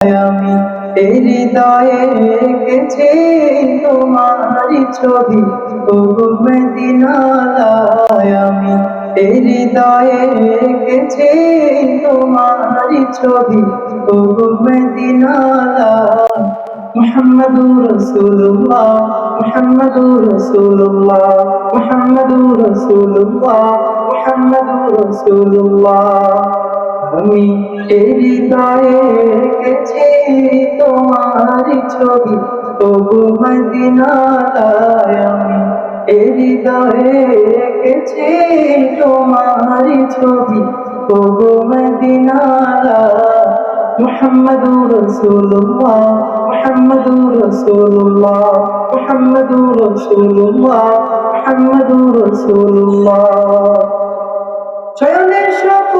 আমি এই হৃদয়ে এঁকেছি তোমারই ছবি। তবু মেদিনালায় আমি এই হৃদয়ে এঁকেছি তোমারই ছবি। তবু মেদিনালায় মুহাম্মাদুর রাসূলুল্লাহ মুহাম্মাদুর রাসূলুল্লাহ মুহাম্মাদুর রাসূলুল্লাহ মুহাম্মাদুর রাসূলুল্লাহ। আমি এই হৃদয়ে এঁকেছি তোমার ছবি। তবু মদিনায় আমি এই হৃদয়ে এঁকেছি তোমার ছবি। তবু মদিনায় মুহাম্মাদুর রাসূলুল্লাহ মুহাম্মাদুর রাসূলুল্লাহ মুহাম্মাদুর রাসূলুল্লাহ মুহাম্মাদুর রাসূলুল্লাহ। শয়নের স্বপ্নে আমার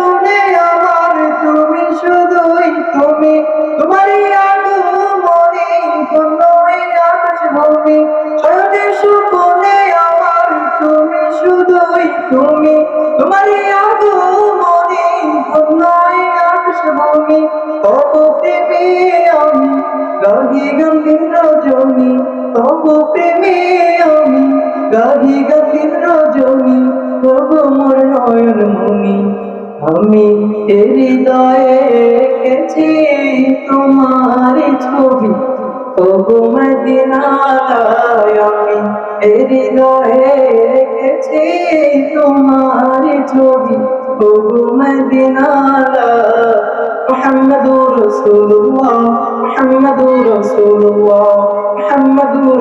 ভূমি শয়নের স্বপ্নে আমার তুমি, শুধুই তুমি। তোমারই আগমনে ধন্য এই তব প্রেমে আমি গাহি গম্ভীর রজনী, তব প্রেমে আমি গাহি গম্ভীর রজনী, তব মোর নয়ন মনি আমি হৃদয়ে এঁকেছি তোমার ছবি। আমি এরি দহে রেখেছি তোমার ছবি ওগো মদিনালয় মোহাম্মদুর রসুল্লাহ মোহাম্মদুর রসুল্লাহ মোহাম্মদুর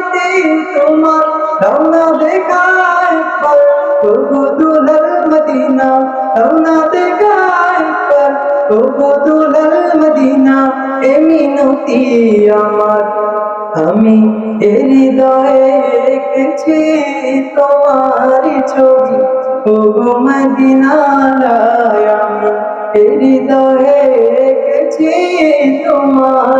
কাঁপিতে তোমার রওনা দেখায় পর। আমার। আমি এ তোমার ছবি। তবু মদিনালায় আমি এ হৃদয়ে রেখেছি তোমার